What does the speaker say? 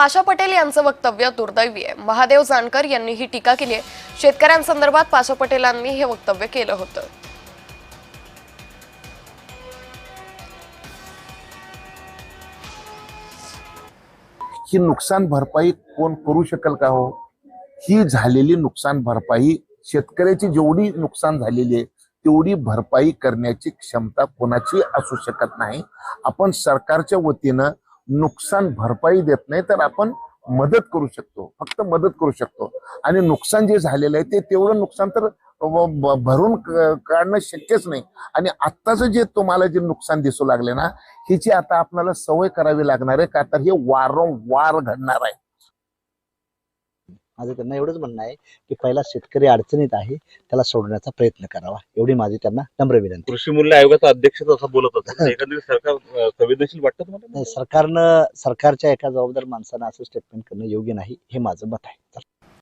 पाशा पटेल यांचं वक्तव्य दुर्दैवी आहे. महादेव जानकर यांनी ही टीका केली आहे. शेतकऱ्यांसंदर्भात पाशा पटेलांनी हे वक्तव्य केलं होतं. ही नुकसान भरपाई कोण करू शकेल का हो? ही झालेली नुकसान भरपाई शेतकऱ्याची जेवढी नुकसान झालेली आहे तेवढी भरपाई करण्याची क्षमता कोणाची असू शकत नाही. आपण सरकारच्या वतीनं नुकसान भरपाई देत नाही तर आपण मदत करू शकतो. फक्त मदत करू शकतो. आणि नुकसान जे झालेलं आहे ते तेवढं नुकसान तर भरून काढणं शक्यच नाही. आणि आत्ताचं जे तुम्हाला जे नुकसान दिसू लागले ना ह्याची आता आपल्याला सवय करावी लागणार आहे का तर हे वारंवार घडणार आहे. माझं त्यांना एवढंच म्हणणं आहे की पहिला शेतकरी अडचणीत आहे त्याला सोडण्याचा प्रयत्न करावा. एवढी माझी त्यांना नम्र विनंती. कृषी मूल्य आयोगाचा अध्यक्ष असं बोलत होता. एकंदरीत सरकार अं, संवेदनशील वाटतं तुम्हाला? नाही, सरकारनं सरकारच्या एका जबाबदार माणसानं असं स्टेटमेंट करणं योग्य नाही हे माझं मत आहे.